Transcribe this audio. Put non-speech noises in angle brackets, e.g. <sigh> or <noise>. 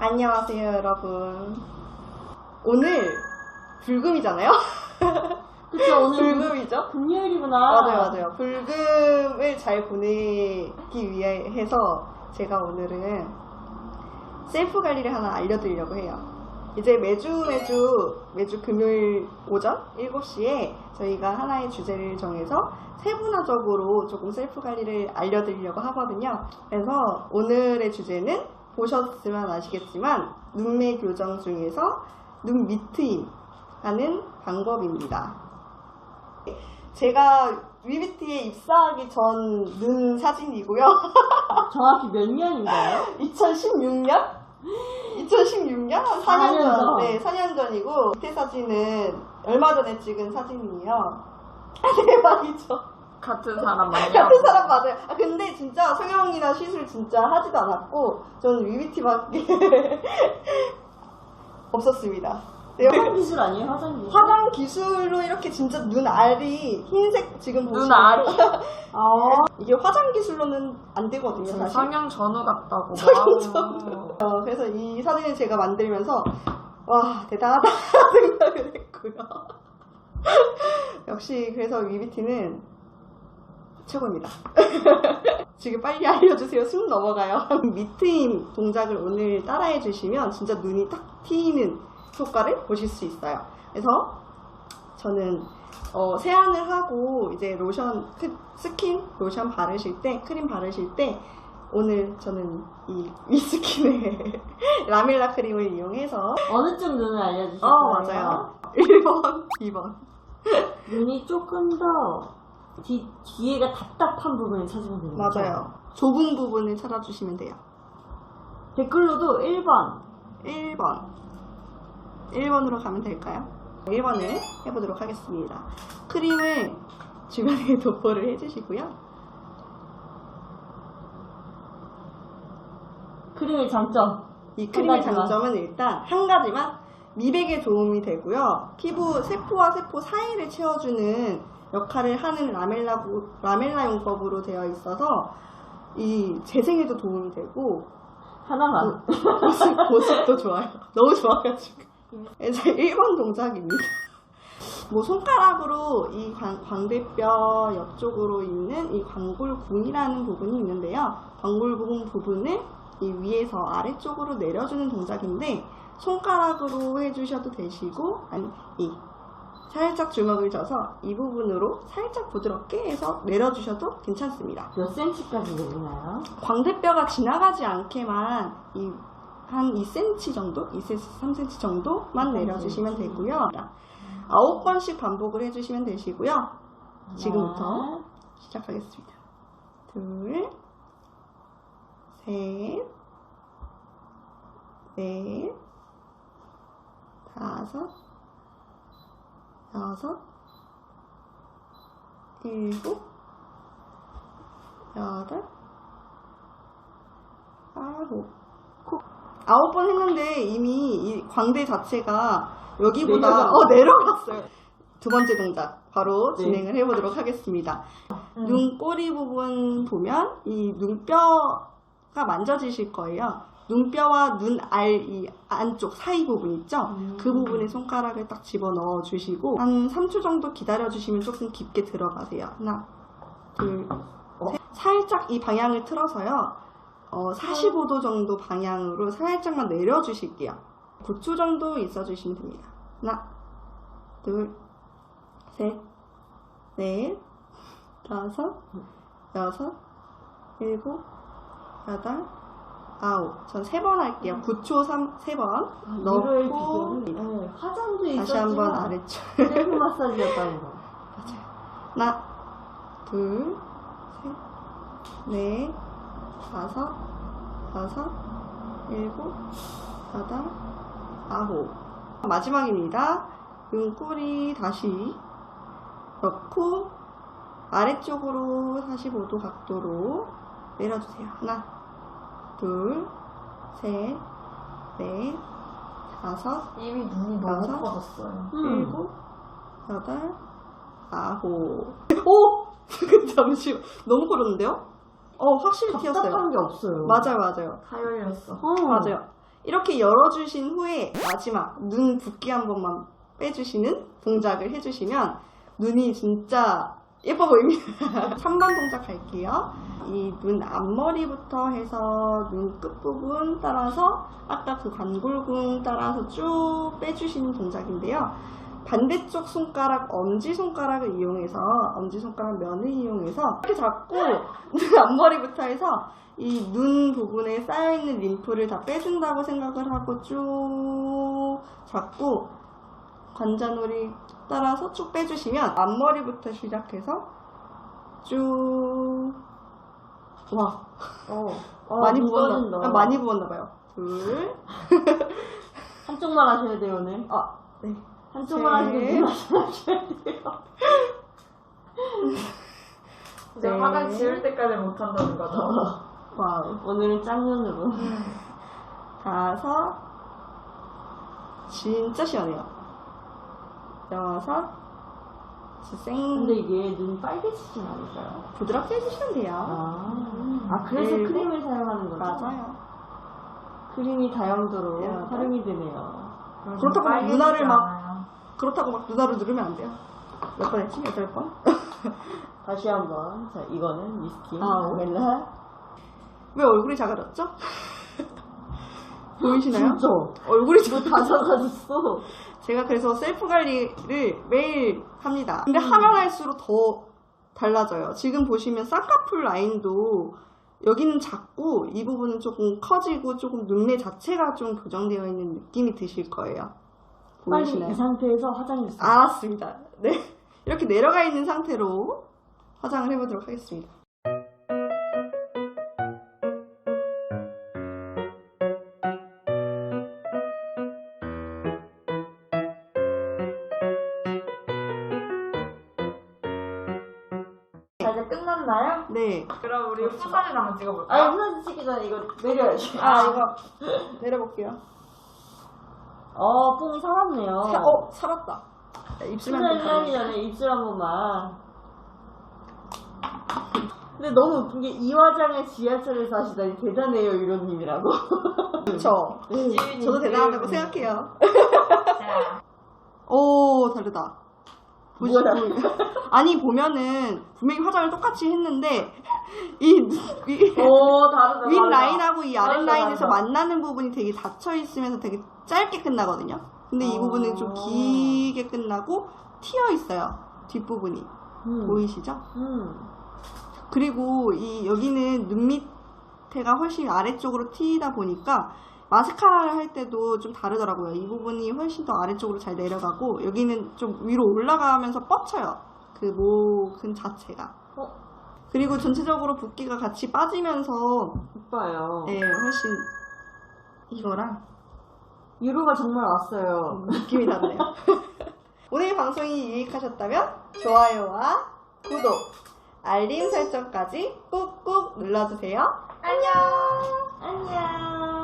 안녕하세요, 여러분. 오늘 불금이잖아요? <laughs> 그쵸, 오늘 불금이죠? 금요일이구나. 맞아요, 맞아요. 불금을 잘 보내기 위해 해서 제가 오늘은 셀프 관리를 하나 알려드리려고 해요. 이제 매주 매주 매주 금요일 오전 7시에 저희가 하나의 주제를 정해서 세분화적으로 조금 셀프 관리를 알려드리려고 하거든요. 그래서 오늘의 주제는 보셨으면 아시겠지만 눈매 교정 중에서 눈 밑트임 하는 방법입니다. 제가 위비티에 입사하기 전 눈 사진이고요. <laughs> 정확히 몇 년인가요? 2016년? 2016년? 한 4년 사년 전. 전. 네, 4년 전이고, 밑에 사진은 얼마 전에 찍은 사진이에요. 아, <laughs> 대박이죠. 같은 사람 맞냐? 같은 사람 맞아요. 아, 근데 진짜 성형이나 시술 진짜 하지도 않았고, 저는 위비티밖에 <laughs> 없었습니다. 네, 화장 기술 아니에요, 화장 기술? 화장 기술로 이렇게 진짜 눈 알이 흰색 지금 보시면 눈 알이? <laughs> 아, 이게 화장 기술로는 안 되거든요, 지금 사실. 성형 전후 같다고. 성형 와우. 어, 그래서 이 사진을 제가 만들면서 와 대단하다 <laughs> 생각을 했고요. 역시 그래서 위비티는 최고입니다. <laughs> 지금 빨리 알려주세요. 숨 넘어가요. <laughs> 미트임 동작을 오늘 따라해 주시면 진짜 눈이 딱 트이는 효과를 보실 수 있어요. 그래서 저는 어, 세안을 하고 이제 로션 크- 스킨 로션 바르실 때 크림 바르실 때 오늘 저는 이 위스킨의 <laughs> 라멜라 크림을 이용해서 어느 쪽 눈을 알려주실 어? 맞아요 1번 2번 눈이 조금 더 뒤, 뒤에가 답답한 부분을 찾으면 되는 거죠? 맞아요 좁은 부분을 찾아주시면 돼요 댓글로도 1번. 1번 1번으로 가면 될까요? 1번을 해보도록 하겠습니다 크림을 주변에 <laughs> 도포를 해주시고요 크림의 장점. 이 크림의 한 가지만. 장점은 일단 한 가지만 미백에 도움이 되고요. 피부 세포와 세포 사이를 채워주는 역할을 하는 라멜라, 라멜라 용법으로 되어 있어서 이 재생에도 도움이 되고 하나만. 보습, 보습도 좋아요. <laughs> 너무 좋아가지고. 그래서 1번 동작입니다. 뭐 손가락으로 이 광, 광대뼈 옆쪽으로 있는 이 광골궁이라는 부분이 있는데요. 광골궁 부분을 이 위에서 아래쪽으로 내려주는 동작인데 손가락으로 해주셔도 되시고 아니 이 살짝 주먹을 져서 이 부분으로 살짝 부드럽게 해서 내려주셔도 괜찮습니다. 몇 센치까지 내리나요? 광대뼈가 지나가지 않게만 이, 한 2cm 정도, 2cm, 3cm 정도만 내려주시면 되고요. 아홉 번씩 반복을 해주시면 되시고요. 지금부터 시작하겠습니다. 둘, 셋, 넷, 다섯, 여섯, 일곱, 여덟, 아홉. 코- 아홉 번 했는데 이미 이 광대 자체가 여기보다 내려가- 어, 내려갔어요. 두 번째 동작 바로 네. 진행을 해보도록 하겠습니다. 음. 눈꼬리 부분 보면 이 눈뼈 가 만져지실 거예요. 눈뼈와 눈알 이 안쪽 사이 부분 있죠? 음. 그 부분에 손가락을 딱 집어 넣어 주시고 한 3초 정도 기다려 주시면 조금 깊게 들어가세요. 하나, 둘, 셋. 살짝 이 방향을 틀어서요. 어, 45도 정도 방향으로 살짝만 내려 주실게요. 9초 정도 있어 주시면 됩니다. 하나, 둘, 셋, 넷, 다섯, 여섯, 일곱, 여덟, 아홉. 전 세 번 할게요. 9초 3, 세번 이거의 넣고 비결은 네, 화장도 다시 있었지만 한번 아래쪽. 셀프 마사지였다는 거. <laughs> 하나, 둘, 셋, 넷, 다섯, 여섯, 일곱, 여덟, 아홉. 마지막입니다. 눈꼬리 다시 넣고 아래쪽으로 45도 각도로 내려주세요. 하나, 둘, 셋, 넷, 다섯, 이미 눈이 너무 여섯, 커졌어요. 음. 일곱, 여덟, 아홉. 오! <laughs> 잠시만. 너무 그러는데요? 어, 확실히 튀었어요. 답답한 게 없어요. 맞아요, 맞아요. 다 열렸어. 어. 맞아요. 이렇게 열어주신 후에 마지막 눈 붓기 한 번만 빼주시는 동작을 해주시면 눈이 진짜 예뻐 보입니다. <laughs> 3번 동작 할게요. 이 눈 앞머리부터 해서 눈 끝부분 따라서 아까 그 관골궁 따라서 쭉 빼주시는 동작인데요. 반대쪽 손가락, 엄지손가락을 이용해서, 엄지손가락 면을 이용해서 이렇게 잡고 눈 앞머리부터 해서 이 눈 부분에 쌓여있는 림프를 다 빼준다고 생각을 하고 쭉 잡고 관자놀이 따라서 쭉 빼주시면 앞머리부터 시작해서 쭉 와, 어. <laughs> 많이 눈 부었나, 빠진다. 아, 많이 부었나 봐요. 둘, <laughs> 한쪽만 하셔야 돼요, 오늘. 아, 네. 한쪽만 셋. 하시고 눈 하셔야 돼요. <laughs> 이제 네. 화장 지울 때까지 못 한다는 거죠. 와우. 오늘은 짝눈으로. 다섯, 진짜 시원해요. 여섯, 진짜 생, 근데 이게 눈이 빨개지진 않을까요? 부드럽게 해주시면 돼요. 아, 아 그래서 일곱. 크림을 사용하는 거죠? 맞아요. 크림이 다용도로 여덟. 활용이 되네요. 그렇다고 막 빨개지지 눈알을 막- 않아요. 그렇다고 막 눈알을 누르면 안 돼요. 몇 번 했지? 여덟 번? <laughs> 다시 한번. 자, 이거는 미스킨. 아홉. 멜라. 왜 얼굴이 작아졌죠? <laughs> 보이시나요? 진짜. 얼굴이 작다 작아졌어. 제가 그래서 셀프 관리를 매일 합니다. 근데 음. 하면 할수록 더 달라져요. 지금 보시면 쌍꺼풀 라인도 여기는 작고 이 부분은 조금 커지고 조금 눈매 자체가 좀 교정되어 있는 느낌이 드실 거예요. 빨리 보이시나요? 이 상태에서 화장했어요. 알았습니다. 네. 이렇게 내려가 있는 상태로 화장을 해보도록 하겠습니다. 네. 그럼 우리 후사진 한번 찍어볼까요? 아니, 후사진 찍기 전에 이거 내려야지. 아, 이거 내려볼게요. 어, 뽕이 살았네요. 사, 어, 살았다. 네, 입술만 좀 후사진 하기 가려주세요. 전에 입술 한 번만. 근데 너무 웃긴 게 이 화장을 지하철에서 하시다니 대단해요, 유로님이라고. <laughs> 그쵸. 네. 저도 대단하다고 생각해요. <laughs> 자, 오, 다르다. 보시- 뭐야? 보- 아니, 보면은, 분명히 화장을 똑같이 했는데, <laughs> 이, 위, 오, 다르다. <laughs> 윗 다르다. 라인하고 이 아랫 다르다, 라인에서 다르다. 만나는 부분이 되게 닫혀 있으면서 되게 짧게 끝나거든요. 근데 이 어. 부분은 좀 길게 끝나고 튀어 있어요. 뒷부분이. 음. 보이시죠? 음. 그리고 이 여기는 눈 밑에가 훨씬 아래쪽으로 튀다 보니까 마스카라를 할 때도 좀 다르더라고요. 이 부분이 훨씬 더 아래쪽으로 잘 내려가고 여기는 좀 위로 올라가면서 뻗쳐요. 그 모근 자체가. 어? 그리고 전체적으로 붓기가 같이 빠지면서 이뻐요. 네, 훨씬 이거랑 유로가 정말 왔어요. 느낌이 다르네요. <laughs> 오늘 방송이 유익하셨다면 좋아요와 구독, 알림 설정까지 꾹꾹 눌러주세요. 안녕! 안녕.